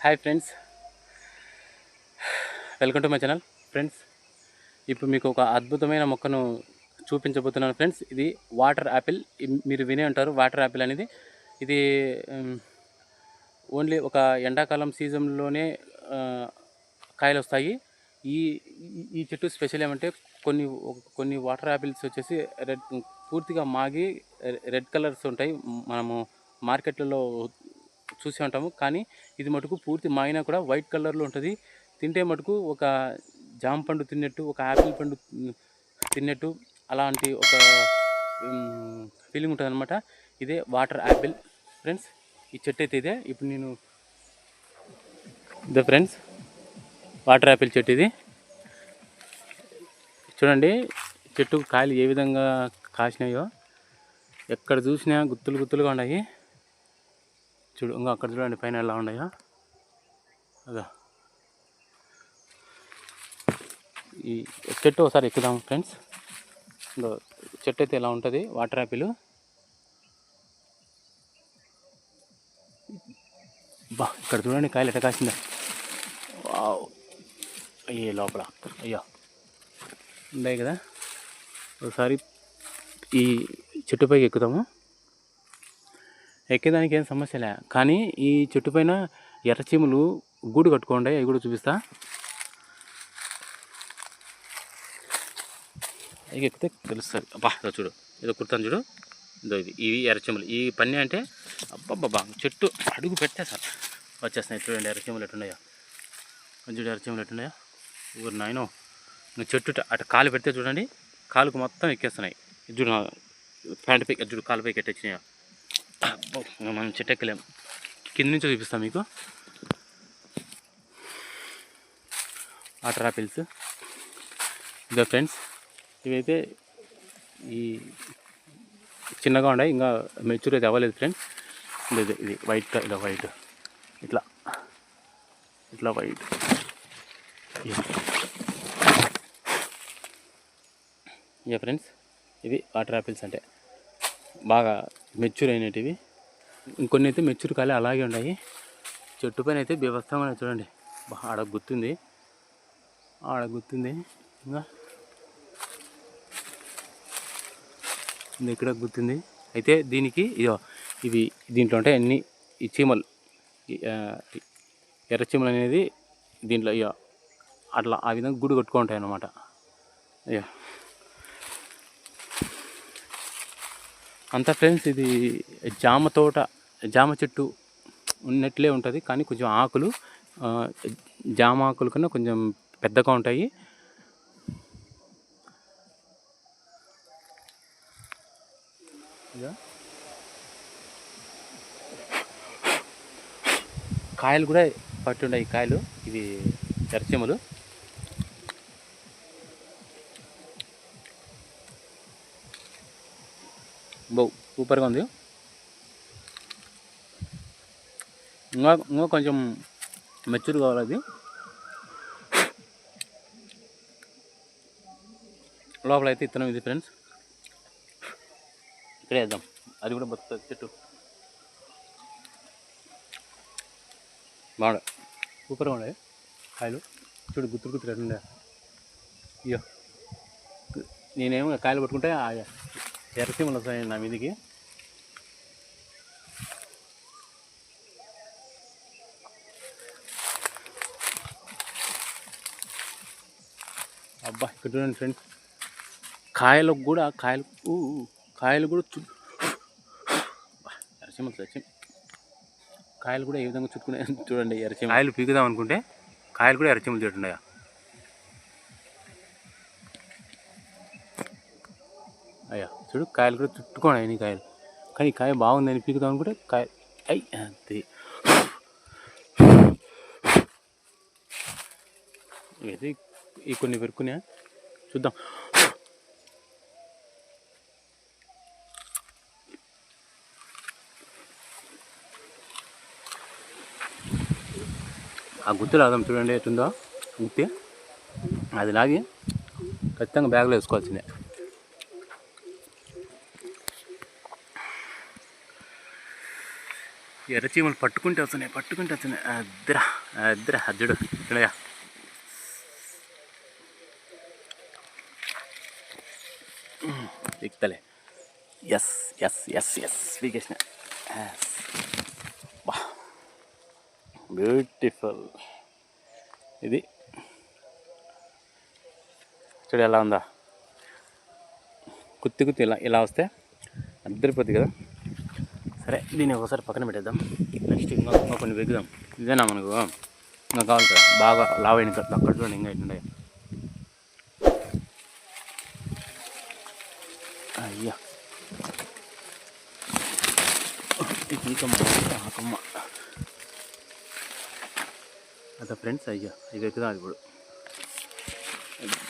Hi friends welcome to my channel friends ఇప్పుడు మీకు ఒక అద్భుతమైన మొక్కను చూపించబోతున్నాను ఫ్రెండ్స్ ఇది వాటర్ యాపిల్ మీరు వినే ఉంటారు వాటర్ యాపిల్ అనేది. ఇది ఓన్లీ ఒక ఎండాకాలం సీజన్లోనే కాయలు వస్తాయి. ఈ ఈ- చెట్టు స్పెషల్ ఏమంటే కొన్ని కొన్ని వాటర్ యాపిల్స్ వచ్చేసి రెడ్ పూర్తిగా మాగి రె- రెడ్ కలర్స్ ఉంటాయి. మనము మార్కెట్లలో చూసే ఉంటాము. కానీ ఇది మటుకు పూర్తి మాగినా కూడా వైట్ కలర్లో ఉంటుంది. తింటే మటుకు ఒక జామ పండు తిన్నట్టు ఒక యాపిల్ పండు తిన్నట్టు అలాంటి ఒక ఫీలింగ్ ఉంటుంది అనమాట ఇదే వాటర్ యాపిల్ ఫ్రెండ్స్ ఈ చెట్టు అయితే ఇదే. ఇప్పుడు నేను ఇదే ఫ్రెండ్స్ వాటర్ యాపిల్ చెట్టు ఇది. చూడండి చెట్టు కాయలు ఏ విధంగా కాసినాయో ఎక్కడ చూసినా గుత్తులు గుత్తులుగా ఉన్నాయి. చూడు ఇంకా అక్కడ చూడండి పైన ఎలా ఉన్నాయా. అదా. ఈ చెట్టు ఒకసారి ఎక్కుదాం ఫ్రెండ్స్. ఇందో చెట్టు అయితే ఎలా ఉంటుంది? వాటర్ యాపిల్ బా ఇక్కడ చూడండి కాయలు ఎట్ట కాసిందా. అయ్యే లోపల. అయ్యా. ఉన్నాయి కదా. ఒకసారి ఈ చెట్టుపైకి ఎక్కుదాము. ఎక్కేదానికి ఏం సమస్య లే. కానీ ఈ చెట్టు పైన ఎర్రచీమలు గూడు కట్టుకోండి అవి కూడా చూపిస్తా. ఇక ఎక్కితే తెలుస్తుంది. అబ్బా చూడు ఏదో కుర్తాను చూడు. ఇదో ఇది ఇవి ఎర్రచీమలు ఈ పని అంటే అబ్బబ్బబ్బా చెట్టు అడుగు పెట్టే సార్. వచ్చేస్తున్నాయి చూడండి ఎర్రచీమలు ఎట్టున్నాయో. చూడు ఎర్రచీమలు ఎట్టున్నాయో. ఊరు నాయనో నువ్వు చెట్టు అటు కాలు పెడితే చూడండి కాలుకు మొత్తం ఎక్కేస్తున్నాయి. చూడు ప్యాంట్ పైకి చూడు కాలు పైకి ఎట్టొచ్చినాయో. మనం చెట్టెక్కలేం. కింద నుంచి చూపిస్తాం మీకు. Water apples. ఇదో ఫ్రెండ్స్ ఇవైతే ఈ చిన్నగా ఉన్నాయి ఇంకా మెచ్యూర్ అయితే అవ్వలేదు ఫ్రెండ్స్. ఇది ఇది వైట్ ఇలా వైట్ ఇట్లా. ఇట్లా వైట్ ఇక ఫ్రెండ్స్ ఇవి వాటర్ ఆపిల్స్ అంటే. బాగా మెచ్యూర్ అయినటివి ఇంకొన్ని అయితే మెచ్యూర్ కాలే అలాగే ఉన్నాయి. చెట్టు పైన అయితే బీభత్సంగా చూడండి. ఆడ గుర్తుంది. ఆడ గుర్తుంది. ఇంకా. ఇక్కడ గుర్తుంది. అయితే దీనికి ఇదో ఇవి దీంట్లో ఉంటాయి అన్ని ఈ చీమలు. ఎర్ర చీమలు అనేది దీంట్లో ఇక అట్లా ఆ విధంగా గుడి కట్టుకుంటాయి అన్నమాట అయ్యా. అంతా ఫ్రెండ్స్ ఇది జామ తోట జామ చెట్టు ఉన్నట్లే ఉంటుంది కానీ కొంచెం ఆకులు జామ ఆకుల కన్నా కొంచెం పెద్దగా ఉంటాయి. కాయలు కూడా పట్టుండే కాయలు ఇవి ఎర్రచెమలు బౌ సూపర్గా ఉంది. ఇంకా ఇంకా కొంచెం మెచ్యూర్ కావాలి అది. లోపల అయితే ఇత్తనం ఇది ఫ్రెండ్స్. ఇక్కడే వేద్దాం. అది కూడా బతుకుతుంది చెట్టు. బాగుండే సూపర్గా ఉండే కాయలు. చూడు గుర్తు గుర్తు ఎట్లుండే అయ్యో. నేనేమో కాయలు పట్టుకుంటే ఎర్రసీమలు వస్తాయి నా మీదికి. అబ్బా ఇక్కడ చూడండి ఫ్రెండ్స్. కాయలకు కూడా కాయలు కాయలు కూడా చు ఎర్రచీమలు తెచ్చి కాయలు కూడా ఏ విధంగా చుట్టుకునే చూడండి ఎర్రచీమ కాయలు పీకుదాం అనుకుంటే కాయలు కూడా ఎర్రచీమలు తింటున్నాయా అయ్యా. చూడు కాయలు కూడా చుట్టుకోండి అన్ని కాయలు. కానీ ఈ కాయ బాగుందని పీకుదాం అనుకుంటే కాయ అయ్యి అంతే. అయితే ఈ కొన్ని పెరుకునే చూద్దాం. ఆ గుత్తి లాగం చూడండి ఎట్టుందో. గుత్తి. అది లాగి. ఖచ్చితంగా బ్యాగ్లో వేసుకోవాల్సిందే. ఎర్రచీమలు పట్టుకుంటే వస్తున్నాయి పట్టుకుంటే వస్తున్నాయి. అద్దరా అద్దరా అద్దుడు ఇక్కడయా ఎక్కుతలే. ఎస్ ఎస్ ఎస్ ఎస్ పీకేసిన బ్యూటిఫుల్. ఇది. చూడు ఎలా ఉందా? కుత్తి కుత్తి ఇలా ఇలా వస్తే అద్దరిపోద్ది కదా? సరే దీన్ని ఒకసారి పక్కన పెట్టేద్దాం. నెక్స్ట్ ఇంకా ఇంకా కొన్ని వెగుదాం ఇదేనా మనకు? ఇంకా కావాలి కదా. బాగా లావైన అక్కడ చూడండి ఇంకా అయితే అయ్యా. కమ్మ ఆ కమ్మ. అదే ఫ్రెండ్స్ అయ్యా ఇది ఎక్కుదాం ఇప్పుడు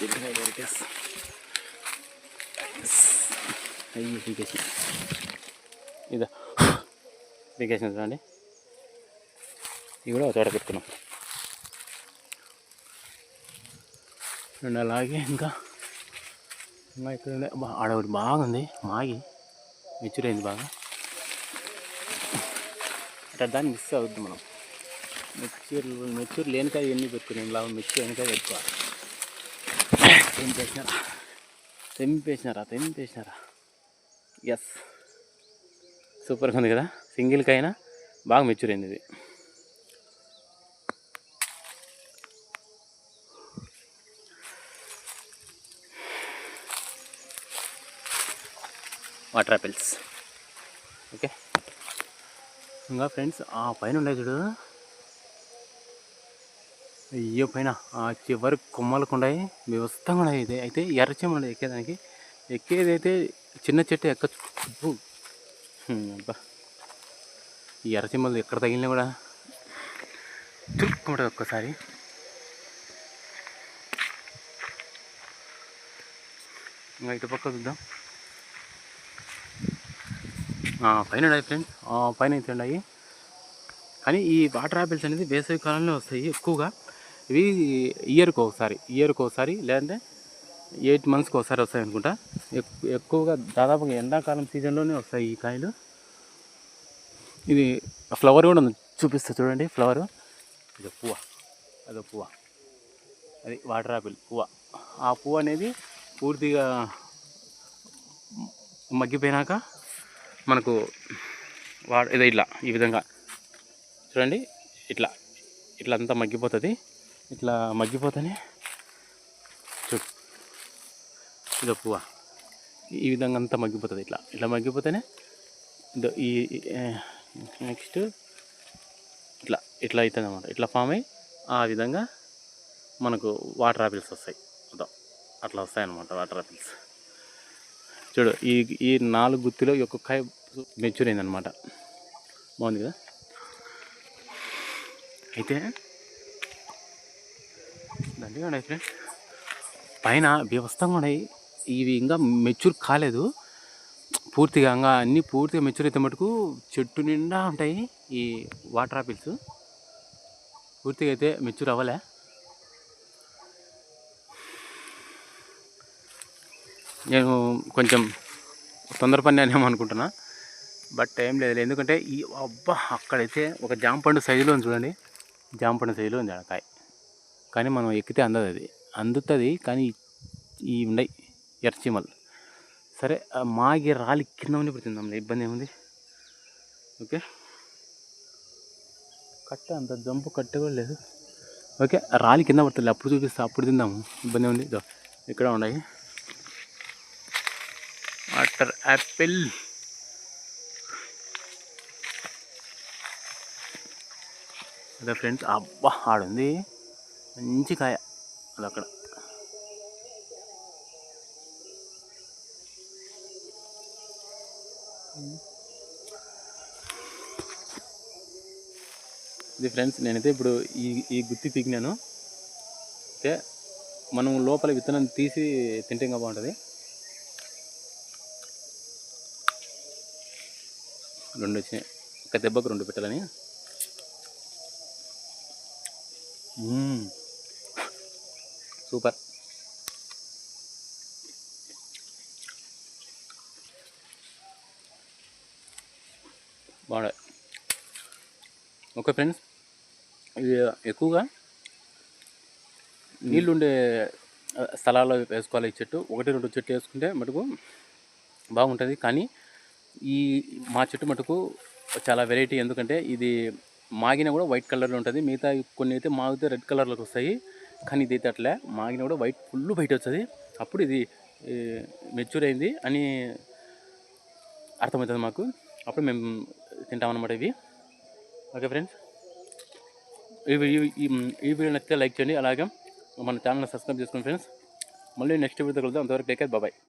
గట్టిగా అయ్యి ఇదా. పీకేసిన చూడండి. ఇవి కూడా ఒక చోట పెట్టుకున్నాం. రెండు అలాగే ఇంకా ఇంకా ఇక్కడ ఉండే ఆడ ఒకటి బాగుంది మాగి మెచ్యూర్ అయింది బాగా. అట్లా దాన్ని మిస్ అవుద్ది మనం. మెచ్యూర్ మెచ్యూర్ లేనికాయ ఎన్ని పెట్టుకున్నాం? లాభం మెచ్యూర్ అయినకాయ పెట్టుకోవాలి తెంపేసినారా తెంపేసినారా? తెంపేసినారా? ఎస్ సూపర్గా ఉంది కదా? సింగిల్కైనా బాగా మెచ్యూర్ అయింది ఇది. వాటర్ యాపిల్స్ ఓకే ఇంకా ఫ్రెండ్స్ ఆ పైన ఉండే చూడు. అయ్యో పైన ఆ చివరి కొమ్మలకు ఉన్నాయి. వ్యవస్థగా ఉన్నాయి. ఇది అయితే ఎర్రచెమ్మ ఎక్కేదానికి. ఎక్కేది అయితే చిన్న చెట్టు ఎక్కచ్చు. అబ్బా. ఈ ఎర్రచెమ్మలు ఎక్కడ తగిలినా కూడా చుట్టుకుంటుంది ఒక్కసారి. ఇంకా ఇటు పక్క చూద్దాం. పైన ఉన్నాయి ఫ్రెండ్స్ పైన అయితే ఉన్నాయి. కానీ ఈ వాటర్ యాపిల్స్ అనేది వేసవి కాలంలో వస్తాయి ఎక్కువగా. ఇవి ఇయర్కి ఒకసారి ఇయర్కి ఒకసారి లేదంటే ఎయిట్ మంత్స్కి ఒకసారి వస్తాయి అనుకుంటా. ఎక్కువగా దాదాపుగా ఎండాకాలం సీజన్లోనే వస్తాయి ఈ కాయలు. ఇది ఫ్లవర్ కూడా ఉంది. చూపిస్తా చూడండి ఫ్లవర్. ఇది పువ్వ. అదో పువ్వ. అది వాటర్ ఆపిల్ పువ్వ. ఆ పువ్వు అనేది పూర్తిగా మగ్గిపోయినాక మనకు వా ఇదో ఇట్లా ఈ విధంగా. చూడండి ఇట్లా. ఇట్లా అంతా మగ్గిపోతుంది. ఇట్లా మగ్గిపోతేనే చూడు ఇదో పువ్వ ఈ విధంగా అంతా మగ్గిపోతుంది ఇట్లా. ఇట్లా మగ్గిపోతేనే ఈ నెక్స్ట్ ఇట్లా ఇట్లా అవుతుంది అనమాట ఇట్లా ఫామ్ అయ్యి ఆ విధంగా మనకు వాటర్ ఆపిల్స్ వస్తాయి. అట్లా వస్తాయి అన్నమాట వాటర్ ఆపిల్స్. చూడు ఈ ఈ నాలుగు గుత్తిలో ఒక్కొక్క కాయ మెచ్యూర్ అయిందనమాట బాగుంది కదా? అయితే దండిగా ఉన్నాయి ఫ్రెండ్స్. పైన వ్యవస్థ ఉన్నాయి. ఇవి ఇంకా మెచ్యూర్ కాలేదు. పూర్తిగా ఇంకా అన్నీ పూర్తిగా మెచ్యూర్ అయితే మటుకు చెట్టు నిండా ఉంటాయి ఈ వాటర్ ఆపిల్స్ పూర్తిగా అయితే మెచ్యూర్ అవ్వలే. నేను కొంచెం తొందరపడినానేమో అనుకుంటున్నా. బట్ ఏం లేదు ఎందుకంటే ఈ అబ్బా అక్కడైతే ఒక జాంపండు సైజులో ఉంది చూడండి. జాంపండు సైజులో ఉంది కాయ. కానీ మనం ఎక్కితే అందదు అది. అందుతుంది కానీ ఈ ఉన్నాయి ఎర్చిమల్ సరే మాగి రాలి కింద ఉండి పెడుతుందాం ఇబ్బంది ఏముంది? ఓకే? కట్ట అంత జంపు కట్ట కూడా లేదు. ఓకే రాలి కింద పడుతుంది అప్పుడు చూపిస్తా అప్పుడు తిందాము ఇబ్బంది ఉంది ఇదో ఇక్కడ ఉన్నాయి. Water Apple. అదే ఫ్రెండ్స్ అబ్బా ఆడుంది. మంచి కాయ. అది అక్కడ. ఇది ఫ్రెండ్స్ నేనైతే ఇప్పుడు ఈ ఈ గుత్తి పీకినాను ఓకే? మనం లోపల విత్తనం తీసి తింటే ఇంకా బాగుంటుంది. రెండు వచ్చినాయి. ఒక దెబ్బకు రెండు పెట్టాలని. సూపర్ బాగుంది ఓకే ఫ్రెండ్స్. ఇది ఎక్కువగా నీళ్ళు ఉండే ఆ, స్థలాల్లో వేసుకోవాలి ఈ చెట్టు. ఒకటి రెండు చెట్లు వేసుకుంటే మటుకు బాగుంటుంది. కానీ ఈ మా చెట్టు మటుకు చాలా వెరైటీ. ఎందుకంటే ఇది మాగిన కూడా వైట్ కలర్లో ఉంటుంది. మిగతా కొన్ని అయితే మాగితే రెడ్ కలర్లోకి వస్తాయి. కానీ ఇది అయితే అట్లే మాగిన కూడా వైట్ ఫుల్ బయట వస్తుంది అప్పుడు ఇది మెచ్యూర్ అయింది అని అర్థమవుతుంది మాకు. అప్పుడు మేము తింటామన్నమాట ఇవి. Okay friends. ఈ ఈ వీడియో నచ్చితే లైక్ చేయండి. అలాగే మన ఛానల్ సబ్స్క్రైబ్ చేసుకోండి ఫ్రెండ్స్. మళ్ళీ నెక్స్ట్ వీడియో కలుద్దాం. అంతవరకు టేక్ కేర్. బాబాయ్